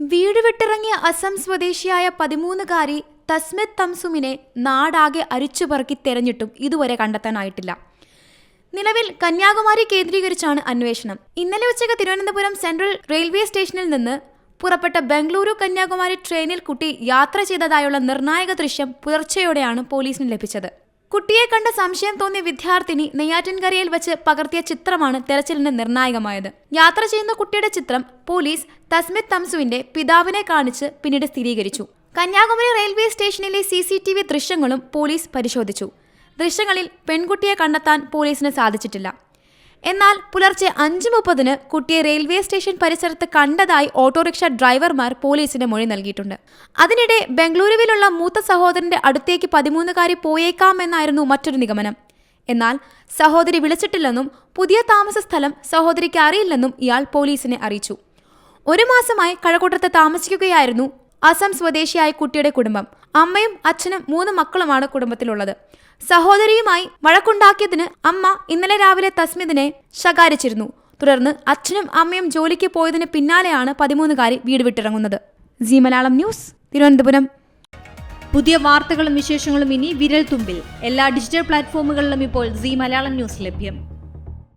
വീട് വിട്ടിറങ്ങിയ അസം സ്വദേശിയായ പതിമൂന്നുകാരി തസ്മിത് തംസുമിനെ നാടാകെ അരിച്ചുപറക്കി തെരഞ്ഞിട്ടും ഇതുവരെ കണ്ടെത്താനായിട്ടില്ല. നിലവിൽ കന്യാകുമാരി കേന്ദ്രീകരിച്ചാണ് അന്വേഷണം. ഇന്നലെ ഉച്ചയ്ക്ക് തിരുവനന്തപുരം സെൻട്രൽ റെയിൽവേ സ്റ്റേഷനിൽ നിന്ന് പുറപ്പെട്ട ബംഗളൂരു കന്യാകുമാരി ട്രെയിനിൽ കുട്ടി യാത്ര ചെയ്തതായുള്ള നിർണായക ദൃശ്യം പുലർച്ചെയോടെയാണ് പോലീസിന് ലഭിച്ചത്. കുട്ടിയെ കണ്ട സംശയം തോന്നിയ വിദ്യാർത്ഥിനി നെയ്യാറ്റിൻകരയിൽ വെച്ച് പകർത്തിയ ചിത്രമാണ് തെരച്ചിലിന് നിർണായകമായത്. യാത്ര ചെയ്യുന്ന കുട്ടിയുടെ ചിത്രം പോലീസ് തസ്മിത് തംസുവിന്റെ പിതാവിനെ കാണിച്ച് പിന്നീട് സ്ഥിരീകരിച്ചു. കന്യാകുമാരി റെയിൽവേ സ്റ്റേഷനിലെ സി സി ടി വി ദൃശ്യങ്ങളും പോലീസ് പരിശോധിച്ചു. ദൃശ്യങ്ങളിൽ പെൺകുട്ടിയെ കണ്ടെത്താൻ പോലീസിന് സാധിച്ചിട്ടില്ല. എന്നാൽ പുലർച്ചെ അഞ്ച് മുപ്പതിന് കുട്ടിയെ റെയിൽവേ സ്റ്റേഷൻ പരിസരത്ത് കണ്ടതായി ഓട്ടോറിക്ഷ ഡ്രൈവർമാർ പോലീസിന് മൊഴി നൽകിയിട്ടുണ്ട്. അതിനിടെ ബംഗളൂരുവിലുള്ള മൂത്ത സഹോദരന്റെ അടുത്തേക്ക് പതിമൂന്നുകാരി പോയേക്കാമെന്നായിരുന്നു മറ്റൊരു നിഗമനം. എന്നാൽ സഹോദരി വിളിച്ചിട്ടില്ലെന്നും പുതിയ താമസ സ്ഥലം സഹോദരിക്ക് അറിയില്ലെന്നും ഇയാൾ പോലീസിനെ അറിയിച്ചു. ഒരു മാസമായി കഴക്കൂട്ടത്ത് താമസിക്കുകയായിരുന്നു അസം സ്വദേശിയായ കുട്ടിയുടെ കുടുംബം. അമ്മയും അച്ഛനും മൂന്ന് മക്കളുമാണ് കുടുംബത്തിലുള്ളത്. സഹോദരിയുമായി വഴക്കുണ്ടാക്കിയതിന് അമ്മ ഇന്നലെ രാവിലെ തസ്മിദിനെ ശകാരിച്ചിരുന്നു. തുടർന്ന് അച്ഛനും അമ്മയും ജോലിക്ക് പോയതിന് പിന്നാലെയാണ് പതിമൂന്നുകാരി വീട് വിട്ടിറങ്ങുന്നത്. Zee Malayalam news Thiruvananthapuram. പുതിയ വാർത്തകളും വിശേഷങ്ങളും ഇനി വിരൽ തുമ്പിൽ എല്ലാ ഡിജിറ്റൽ പ്ലാറ്റ്ഫോമുകളിലും ഇപ്പോൾ സി മലയാളം ന്യൂസ് ലഭ്യം.